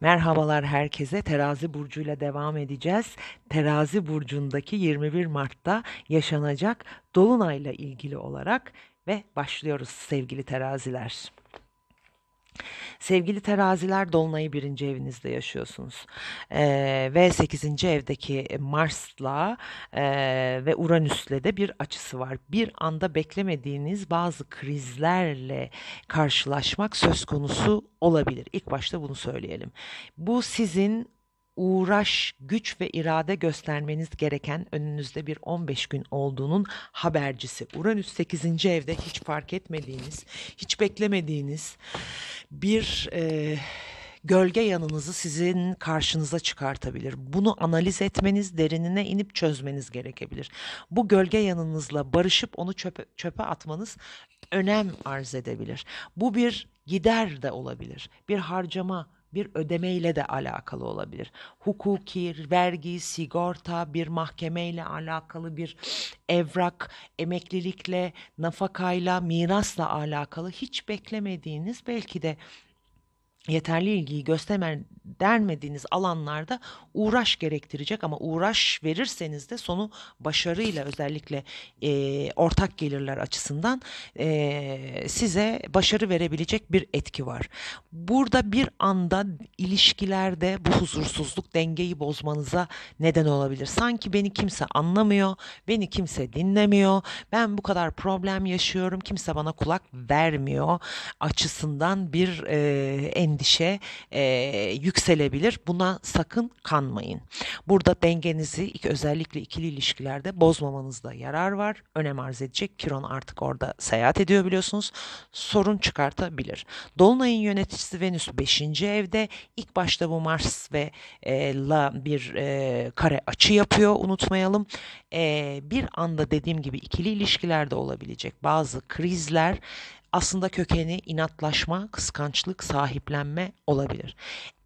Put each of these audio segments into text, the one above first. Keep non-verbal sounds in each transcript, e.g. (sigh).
Merhabalar herkese. Terazi burcuyla devam edeceğiz. Terazi burcundaki 21 Mart'ta yaşanacak dolunayla ilgili olarak ve başlıyoruz sevgili teraziler. Sevgili teraziler dolunayı birinci evinizde yaşıyorsunuz. Ee, ve sekizinci evdeki Mars'la e, ve Uranüs'le de bir açısı var. Bir anda beklemediğiniz bazı krizlerle karşılaşmak söz konusu olabilir. İlk başta bunu söyleyelim. Bu sizin uğraş, güç ve irade göstermeniz gereken önünüzde bir 15 gün olduğunun habercisi. Uranüs 8. evde hiç fark etmediğiniz, hiç beklemediğiniz bir e, gölge yanınızı sizin karşınıza çıkartabilir. Bunu analiz etmeniz, derinine inip çözmeniz gerekebilir. Bu gölge yanınızla barışıp onu çöpe, çöpe atmanız önem arz edebilir. Bu bir gider de olabilir. Bir harcama, bir ödeme ile de alakalı olabilir. Hukuki, vergi, sigorta, bir mahkeme ile alakalı bir evrak, emeklilikle, nafakayla, mirasla alakalı hiç beklemediğiniz belki de yeterli ilgiyi göstermediğiniz alanlarda uğraş gerektirecek ama uğraş verirseniz de sonu başarıyla özellikle e, ortak gelirler açısından e, size başarı verebilecek bir etki var. Burada bir anda ilişkilerde bu huzursuzluk dengeyi bozmanıza neden olabilir. Sanki beni kimse anlamıyor, beni kimse dinlemiyor, ben bu kadar problem yaşıyorum, kimse bana kulak vermiyor açısından bir e, endişe e, yükselebilir. Buna sakın kanmayın. Burada dengenizi özellikle ikili ilişkilerde bozmamanızda yarar var. Önem arz edecek. Kiron artık orada seyahat ediyor biliyorsunuz. Sorun çıkartabilir. Dolunay'ın yöneticisi Venüs 5. evde. İlk başta bu Mars ve e, la bir e, kare açı yapıyor unutmayalım. E, bir anda dediğim gibi ikili ilişkilerde olabilecek bazı krizler aslında kökeni inatlaşma, kıskançlık, sahiplenme olabilir.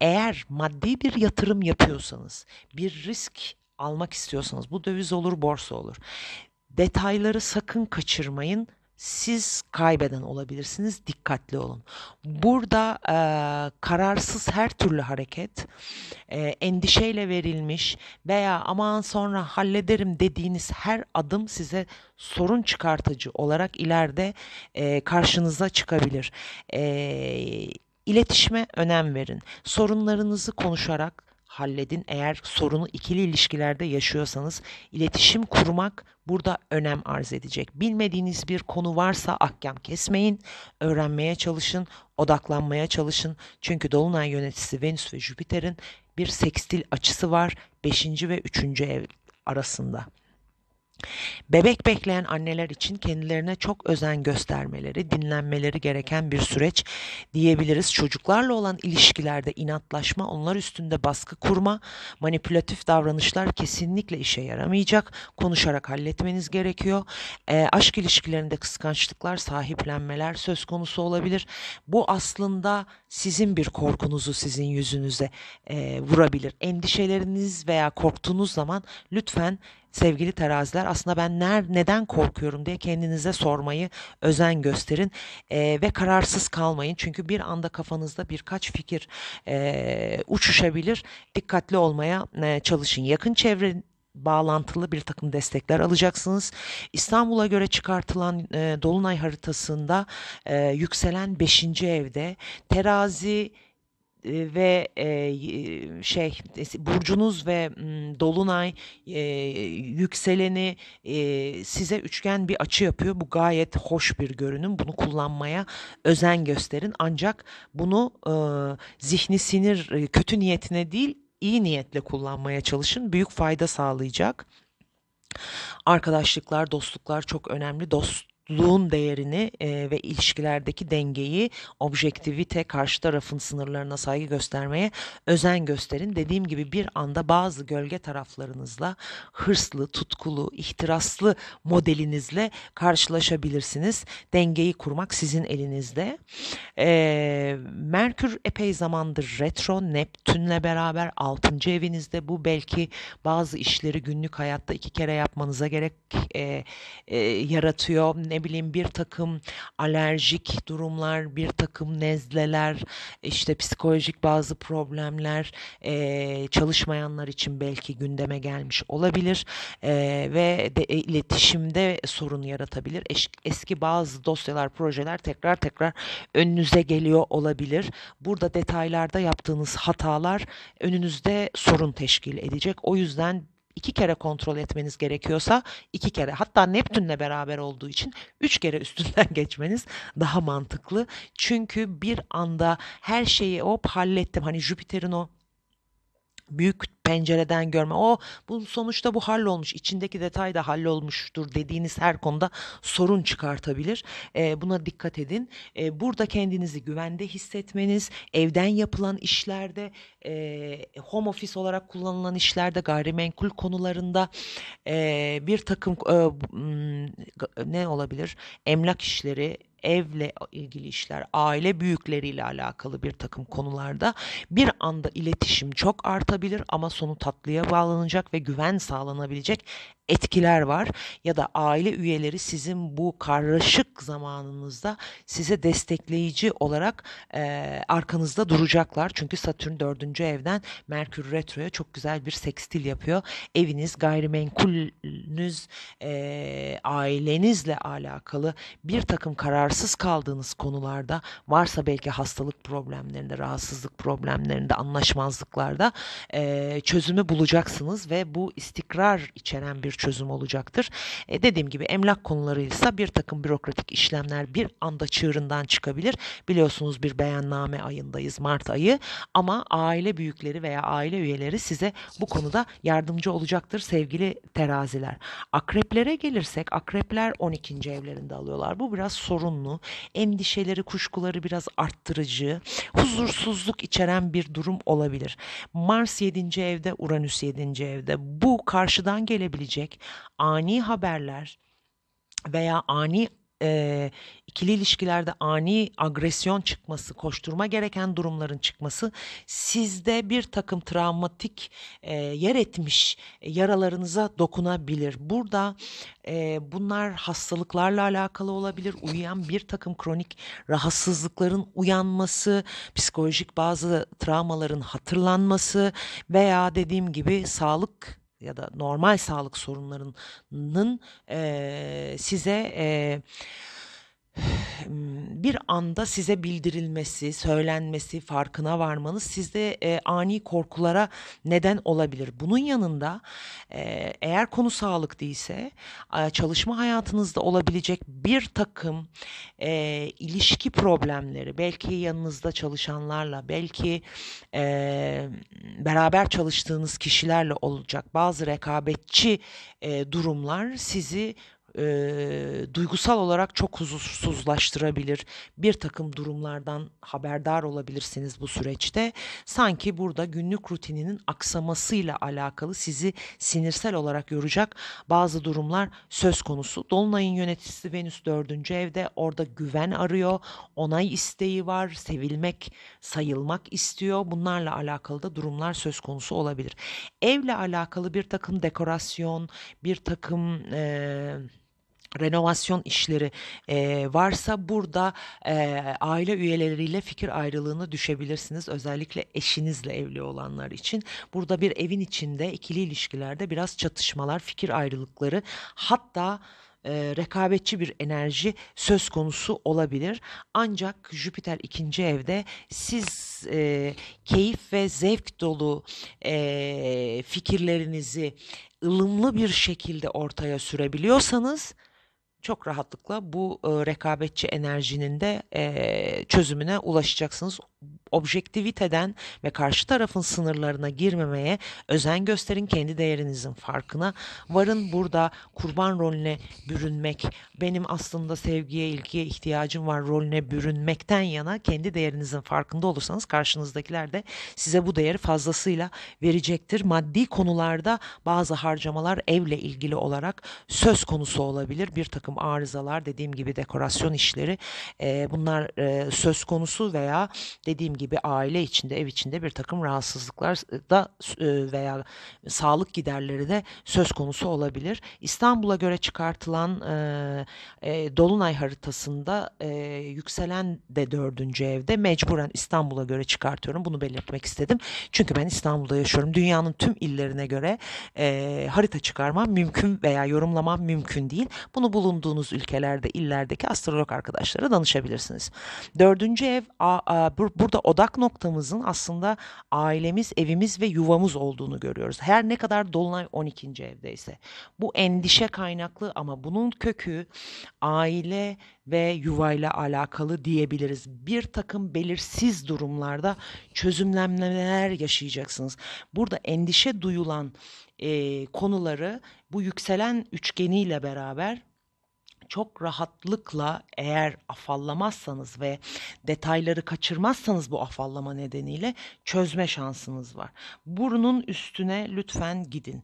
Eğer maddi bir yatırım yapıyorsanız, bir risk almak istiyorsanız bu döviz olur, borsa olur. Detayları sakın kaçırmayın siz kaybeden olabilirsiniz. Dikkatli olun. Burada e, kararsız her türlü hareket, e, endişeyle verilmiş veya aman sonra hallederim dediğiniz her adım size sorun çıkartıcı olarak ileride e, karşınıza çıkabilir. E, iletişime önem verin. Sorunlarınızı konuşarak halledin. Eğer sorunu ikili ilişkilerde yaşıyorsanız iletişim kurmak burada önem arz edecek. Bilmediğiniz bir konu varsa ahkam kesmeyin, öğrenmeye çalışın, odaklanmaya çalışın. Çünkü Dolunay yöneticisi Venüs ve Jüpiter'in bir sekstil açısı var 5. ve 3. ev arasında. Bebek bekleyen anneler için kendilerine çok özen göstermeleri, dinlenmeleri gereken bir süreç diyebiliriz. Çocuklarla olan ilişkilerde inatlaşma, onlar üstünde baskı kurma, manipülatif davranışlar kesinlikle işe yaramayacak. Konuşarak halletmeniz gerekiyor. E, aşk ilişkilerinde kıskançlıklar, sahiplenmeler söz konusu olabilir. Bu aslında sizin bir korkunuzu sizin yüzünüze e, vurabilir. Endişeleriniz veya korktuğunuz zaman lütfen sevgili teraziler aslında ben ner, neden korkuyorum diye kendinize sormayı özen gösterin e, ve kararsız kalmayın. Çünkü bir anda kafanızda birkaç fikir e, uçuşabilir. Dikkatli olmaya e, çalışın. Yakın çevre bağlantılı bir takım destekler alacaksınız. İstanbul'a göre çıkartılan e, Dolunay haritasında e, yükselen 5. evde terazi ve e, şey burcunuz ve dolunay e, yükseleni e, size üçgen bir açı yapıyor. Bu gayet hoş bir görünüm. Bunu kullanmaya özen gösterin. Ancak bunu e, zihni sinir kötü niyetine değil iyi niyetle kullanmaya çalışın. Büyük fayda sağlayacak. Arkadaşlıklar, dostluklar çok önemli. Dost dostluğun değerini e, ve ilişkilerdeki dengeyi, objektivite, karşı tarafın sınırlarına saygı göstermeye özen gösterin. Dediğim gibi bir anda bazı gölge taraflarınızla hırslı, tutkulu, ihtiraslı modelinizle karşılaşabilirsiniz. Dengeyi kurmak sizin elinizde. E, Merkür epey zamandır retro, Neptünle beraber 6. evinizde. Bu belki bazı işleri günlük hayatta iki kere yapmanıza gerek e, e, yaratıyor. Ne ne bileyim bir takım alerjik durumlar, bir takım nezleler, işte psikolojik bazı problemler eee, çalışmayanlar için belki gündeme gelmiş olabilir Eee, ve de, e, iletişimde sorun yaratabilir. Eş- eski bazı dosyalar, projeler tekrar tekrar önünüze geliyor olabilir. Burada detaylarda yaptığınız hatalar önünüzde sorun teşkil edecek. O yüzden iki kere kontrol etmeniz gerekiyorsa iki kere hatta Neptün'le beraber olduğu için üç kere üstünden (laughs) geçmeniz daha mantıklı. Çünkü bir anda her şeyi hop hallettim. Hani Jüpiter'in o büyük pencereden görme. O bu sonuçta bu hallolmuş. içindeki detay da hallolmuştur dediğiniz her konuda sorun çıkartabilir. Eee, buna dikkat edin. Eee, burada kendinizi güvende hissetmeniz, evden yapılan işlerde, eee, home office olarak kullanılan işlerde, gayrimenkul konularında eee, bir takım eee, m, ga- ne olabilir? Emlak işleri, evle ilgili işler, aile büyükleriyle alakalı bir takım konularda bir anda iletişim çok artabilir ama sonu tatlıya bağlanacak ve güven sağlanabilecek etkiler var. Ya da aile üyeleri sizin bu karışık zamanınızda size destekleyici olarak eee, arkanızda duracaklar. Çünkü Satürn dördüncü evden Merkür Retro'ya çok güzel bir sekstil yapıyor. Eviniz, gayrimenkulünüz, eee, ailenizle alakalı bir takım kararsız kaldığınız konularda varsa belki hastalık problemlerinde, rahatsızlık problemlerinde, anlaşmazlıklarda eee, çözümü bulacaksınız ve bu istikrar içeren bir çözüm olacaktır. E, dediğim gibi emlak konularıysa bir takım bürokratik işlemler bir anda çığırından çıkabilir. Biliyorsunuz bir beyanname ayındayız, Mart ayı ama aile büyükleri veya aile üyeleri size bu konuda yardımcı olacaktır sevgili teraziler. Akreplere gelirsek akrepler 12. evlerinde alıyorlar. Bu biraz sorunlu. Endişeleri, kuşkuları biraz arttırıcı, huzursuzluk içeren bir durum olabilir. Mars 7. evde, Uranüs 7. evde. Bu karşıdan gelebilecek ani haberler veya ani eee, ikili ilişkilerde ani agresyon çıkması, koşturma gereken durumların çıkması sizde bir takım travmatik eee, yer etmiş yaralarınıza dokunabilir. Burada eee, bunlar hastalıklarla alakalı olabilir. Uyuyan bir takım kronik rahatsızlıkların uyanması, psikolojik bazı travmaların hatırlanması veya dediğim gibi sağlık ya da normal sağlık sorunlarının eee, size eee, bir anda size bildirilmesi, söylenmesi, farkına varmanız sizde e, ani korkulara neden olabilir. Bunun yanında e, eğer konu sağlık değilse e, çalışma hayatınızda olabilecek bir takım e, ilişki problemleri, belki yanınızda çalışanlarla, belki e, beraber çalıştığınız kişilerle olacak bazı rekabetçi e, durumlar sizi eee, duygusal olarak çok huzursuzlaştırabilir. Bir takım durumlardan haberdar olabilirsiniz bu süreçte. Sanki burada günlük rutininin aksamasıyla alakalı sizi sinirsel olarak yoracak bazı durumlar söz konusu. Dolunay'ın yöneticisi Venüs dördüncü evde. Orada güven arıyor, onay isteği var, sevilmek, sayılmak istiyor. Bunlarla alakalı da durumlar söz konusu olabilir. Evle alakalı bir takım dekorasyon, bir takım eee renovasyon işleri eee, varsa burada eee, aile üyeleriyle fikir ayrılığına düşebilirsiniz. Özellikle eşinizle evli olanlar için. Burada bir evin içinde ikili ilişkilerde biraz çatışmalar, fikir ayrılıkları hatta eee, rekabetçi bir enerji söz konusu olabilir. Ancak Jüpiter ikinci evde siz eee, keyif ve zevk dolu eee, fikirlerinizi ılımlı bir şekilde ortaya sürebiliyorsanız çok rahatlıkla bu e, rekabetçi enerjinin de e, çözümüne ulaşacaksınız. Objektiviteden ve karşı tarafın sınırlarına girmemeye özen gösterin. Kendi değerinizin farkına varın. Burada kurban rolüne bürünmek, benim aslında sevgiye, ilgiye ihtiyacım var rolüne bürünmekten yana kendi değerinizin farkında olursanız karşınızdakiler de size bu değeri fazlasıyla verecektir. Maddi konularda bazı harcamalar evle ilgili olarak söz konusu olabilir. Bir takım arızalar, dediğim gibi dekorasyon işleri e, bunlar e, söz konusu veya dediğim gibi gibi aile içinde, ev içinde bir takım rahatsızlıklar da e, veya sağlık giderleri de söz konusu olabilir. İstanbul'a göre çıkartılan e, e, Dolunay haritasında e, yükselen de dördüncü evde mecburen İstanbul'a göre çıkartıyorum. Bunu belirtmek istedim. Çünkü ben İstanbul'da yaşıyorum. Dünyanın tüm illerine göre e, harita çıkarmam mümkün veya yorumlamam mümkün değil. Bunu bulunduğunuz ülkelerde, illerdeki astrolog arkadaşlara danışabilirsiniz. Dördüncü ev a, a, bur, burada odak noktamızın aslında ailemiz, evimiz ve yuvamız olduğunu görüyoruz. Her ne kadar Dolunay 12. evdeyse. Bu endişe kaynaklı ama bunun kökü aile ve yuvayla alakalı diyebiliriz. Bir takım belirsiz durumlarda çözümlenmeler yaşayacaksınız. Burada endişe duyulan e, konuları bu yükselen üçgeniyle beraber çok rahatlıkla eğer afallamazsanız ve detayları kaçırmazsanız bu afallama nedeniyle çözme şansınız var. Burunun üstüne lütfen gidin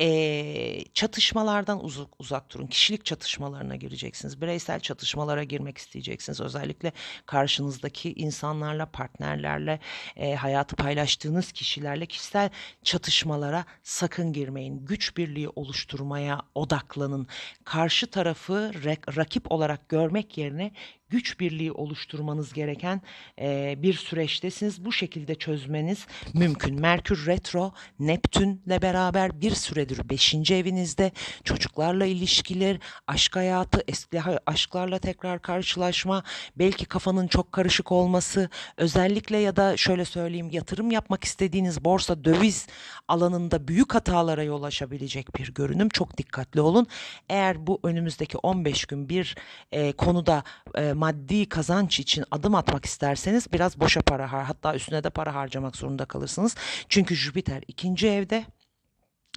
e, çatışmalardan uzak, uzak durun. Kişilik çatışmalarına gireceksiniz. Bireysel çatışmalara girmek isteyeceksiniz. Özellikle karşınızdaki insanlarla, partnerlerle, e, hayatı paylaştığınız kişilerle kişisel çatışmalara sakın girmeyin. Güç birliği oluşturmaya odaklanın. Karşı tarafı rakip olarak görmek yerine güç birliği oluşturmanız gereken e, bir süreçtesiniz. Bu şekilde çözmeniz mümkün. Merkür retro Neptünle beraber bir süredir 5. evinizde çocuklarla ilişkiler, aşk hayatı, eski aşklarla tekrar karşılaşma, belki kafanın çok karışık olması, özellikle ya da şöyle söyleyeyim yatırım yapmak istediğiniz borsa döviz alanında büyük hatalara yol açabilecek bir görünüm. Çok dikkatli olun. Eğer bu önümüzdeki 15 gün bir e, konuda e, maddi kazanç için adım atmak isterseniz biraz boşa para har hatta üstüne de para harcamak zorunda kalırsınız. Çünkü Jüpiter ikinci evde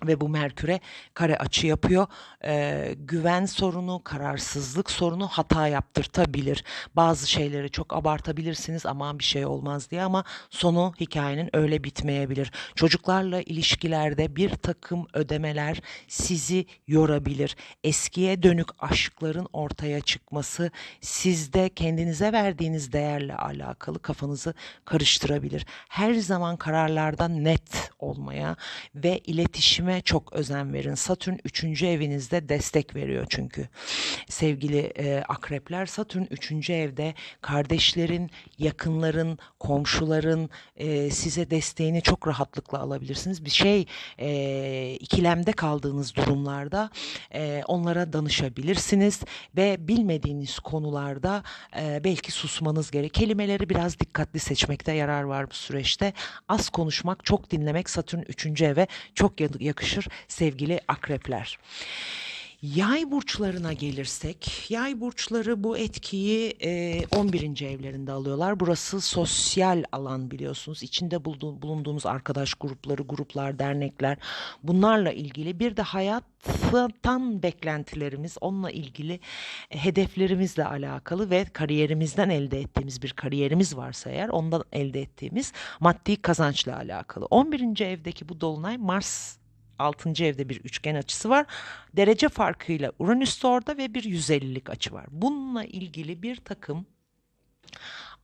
ve bu Merkür'e kare açı yapıyor. Ee, güven sorunu, kararsızlık sorunu hata yaptırtabilir. Bazı şeyleri çok abartabilirsiniz aman bir şey olmaz diye ama sonu hikayenin öyle bitmeyebilir. Çocuklarla ilişkilerde bir takım ödemeler sizi yorabilir. Eskiye dönük aşkların ortaya çıkması sizde kendinize verdiğiniz değerle alakalı kafanızı karıştırabilir. Her zaman kararlardan net olmaya ve iletişim iletişime çok özen verin. Satürn 3. evinizde destek veriyor çünkü. Sevgili e, akrepler Satürn 3. evde kardeşlerin, yakınların, komşuların e, size desteğini çok rahatlıkla alabilirsiniz. Bir şey e, ikilemde kaldığınız durumlarda e, onlara danışabilirsiniz ve bilmediğiniz konularda e, belki susmanız gerek. Kelimeleri biraz dikkatli seçmekte yarar var bu süreçte. Az konuşmak, çok dinlemek Satürn 3. eve çok yakın yakışır sevgili akrepler. Yay burçlarına gelirsek, yay burçları bu etkiyi e, 11. evlerinde alıyorlar. Burası sosyal alan biliyorsunuz. İçinde bulunduğumuz arkadaş grupları, gruplar, dernekler bunlarla ilgili bir de hayattan beklentilerimiz, onunla ilgili hedeflerimizle alakalı ve kariyerimizden elde ettiğimiz bir kariyerimiz varsa eğer ondan elde ettiğimiz maddi kazançla alakalı. 11. evdeki bu dolunay Mars 6. evde bir üçgen açısı var. Derece farkıyla Uranüs orada ve bir 150'lik açı var. Bununla ilgili bir takım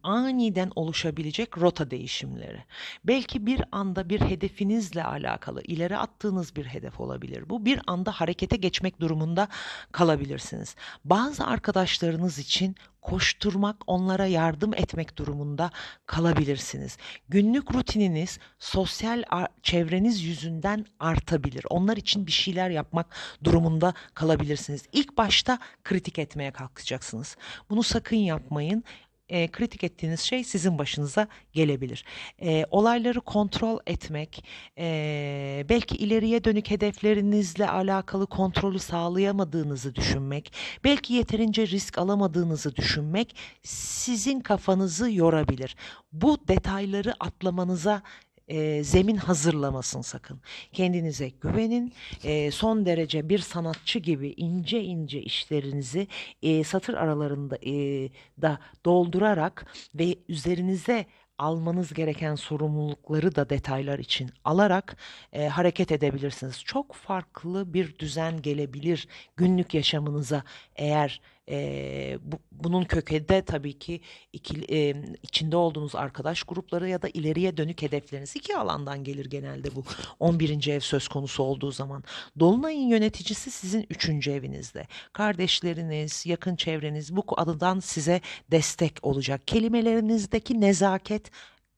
aniden oluşabilecek rota değişimleri. Belki bir anda bir hedefinizle alakalı ileri attığınız bir hedef olabilir. Bu bir anda harekete geçmek durumunda kalabilirsiniz. Bazı arkadaşlarınız için koşturmak, onlara yardım etmek durumunda kalabilirsiniz. Günlük rutininiz sosyal çevreniz yüzünden artabilir. Onlar için bir şeyler yapmak durumunda kalabilirsiniz. İlk başta kritik etmeye kalkacaksınız. Bunu sakın yapmayın e, kritik ettiğiniz şey sizin başınıza gelebilir. E, olayları kontrol etmek, e, belki ileriye dönük hedeflerinizle alakalı kontrolü sağlayamadığınızı düşünmek, belki yeterince risk alamadığınızı düşünmek sizin kafanızı yorabilir. Bu detayları atlamanıza e, zemin hazırlamasın sakın. Kendinize güvenin. E, son derece bir sanatçı gibi ince ince işlerinizi e, satır aralarında e, da doldurarak ve üzerinize almanız gereken sorumlulukları da detaylar için alarak e, hareket edebilirsiniz. Çok farklı bir düzen gelebilir günlük yaşamınıza eğer Ee, bu, bunun kökeni de tabii ki ikili- e, içinde olduğunuz arkadaş grupları ya da ileriye dönük hedefleriniz. İki alandan gelir genelde bu 11. ev söz konusu olduğu zaman. Dolunayın yöneticisi sizin üçüncü evinizde. Kardeşleriniz, yakın çevreniz bu adıdan size destek olacak. Kelimelerinizdeki nezaket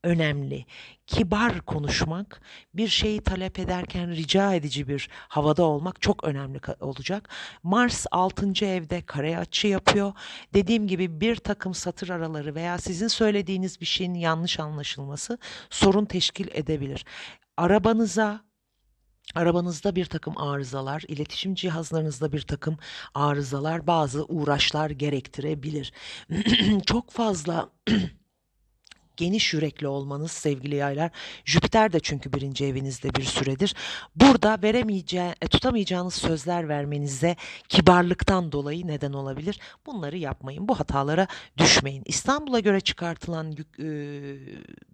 önemli. Kibar konuşmak, bir şeyi talep ederken rica edici bir havada olmak çok önemli olacak. Mars 6. evde kare açı yapıyor. Dediğim gibi bir takım satır araları veya sizin söylediğiniz bir şeyin yanlış anlaşılması sorun teşkil edebilir. Arabanıza Arabanızda bir takım arızalar, iletişim cihazlarınızda bir takım arızalar, bazı uğraşlar gerektirebilir. (clears throat) Çok fazla (clears throat) geniş yürekli olmanız sevgili yaylar. Jüpiter de çünkü birinci evinizde bir süredir. Burada veremeyeceği, e, tutamayacağınız sözler vermenize kibarlıktan dolayı neden olabilir. Bunları yapmayın. Bu hatalara düşmeyin. İstanbul'a göre çıkartılan e,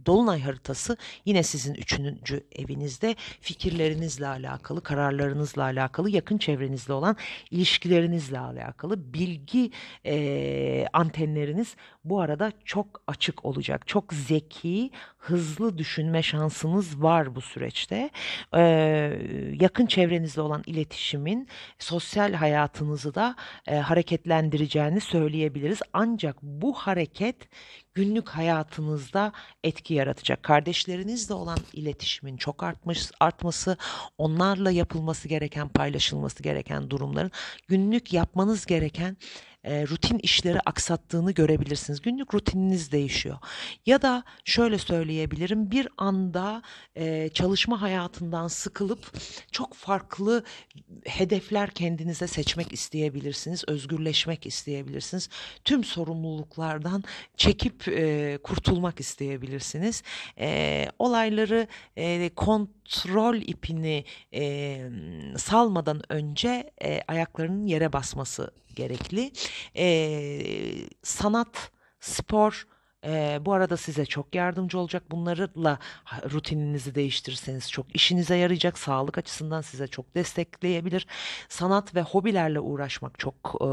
Dolunay haritası yine sizin üçüncü evinizde fikirlerinizle alakalı, kararlarınızla alakalı, yakın çevrenizle olan ilişkilerinizle alakalı bilgi e, antenleriniz bu arada çok açık olacak. Çok zeki, hızlı düşünme şansınız var bu süreçte. Ee, yakın çevrenizle olan iletişimin sosyal hayatınızı da e, hareketlendireceğini söyleyebiliriz. Ancak bu hareket günlük hayatınızda etki yaratacak. Kardeşlerinizle olan iletişimin çok artmış artması, onlarla yapılması gereken, paylaşılması gereken durumların günlük yapmanız gereken e, rutin işleri aksattığını görebilirsiniz. Günlük rutininiz değişiyor. Ya da şöyle söyleyebilirim, bir anda e, çalışma hayatından sıkılıp çok farklı hedefler kendinize seçmek isteyebilirsiniz, özgürleşmek isteyebilirsiniz. Tüm sorumluluklardan çekip e, kurtulmak isteyebilirsiniz. E, olayları e, kontrol ipini e, salmadan önce e, ayaklarının yere basması gerekli. E, sanat, spor e, bu arada size çok yardımcı olacak. Bunlarla rutininizi değiştirirseniz çok işinize yarayacak. Sağlık açısından size çok destekleyebilir. Sanat ve hobilerle uğraşmak çok e,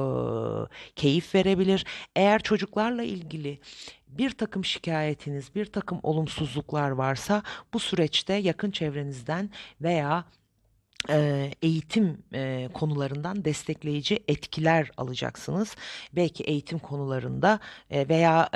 keyif verebilir. Eğer çocuklarla ilgili bir takım şikayetiniz, bir takım olumsuzluklar varsa bu süreçte yakın çevrenizden veya eğitim eee, konularından destekleyici etkiler alacaksınız. Belki eğitim konularında eee, veya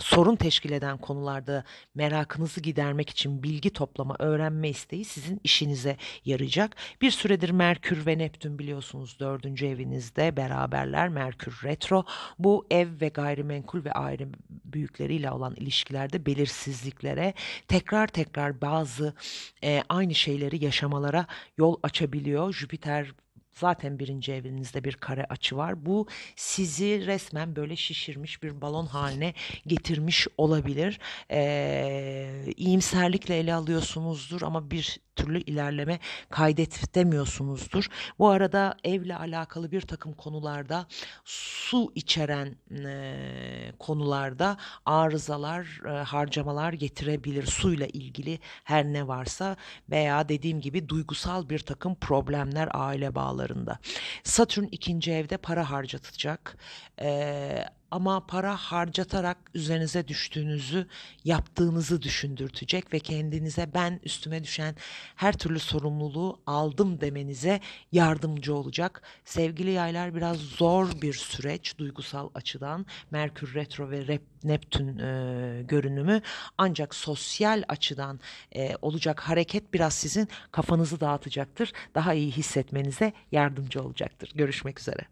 sorun teşkil eden konularda merakınızı gidermek için bilgi toplama, öğrenme isteği sizin işinize yarayacak. Bir süredir Merkür ve Neptün biliyorsunuz dördüncü evinizde beraberler. Merkür retro. Bu ev ve gayrimenkul ve aile büyükleriyle olan ilişkilerde belirsizliklere tekrar tekrar bazı eee, aynı şeyleri yaşamalara yol açabiliyor. Jüpiter zaten birinci evinizde bir kare açı var. Bu sizi resmen böyle şişirmiş bir balon haline getirmiş olabilir. Ee, iyimserlikle ele alıyorsunuzdur ama bir türlü ilerleme kaydetemiyorsunuzdur. Bu arada evle alakalı bir takım konularda su içeren e, konularda arızalar, e, harcamalar getirebilir. Suyla ilgili her ne varsa veya dediğim gibi duygusal bir takım problemler aile bağlarında. Satürn ikinci evde para harcatacak. Ee, ama para harcatarak üzerinize düştüğünüzü yaptığınızı düşündürtecek ve kendinize ben üstüme düşen her türlü sorumluluğu aldım demenize yardımcı olacak. Sevgili yaylar biraz zor bir süreç duygusal açıdan. Merkür retro ve rep, Neptün e, görünümü ancak sosyal açıdan e, olacak hareket biraz sizin kafanızı dağıtacaktır. Daha iyi hissetmenize yardımcı olacaktır. Görüşmek üzere.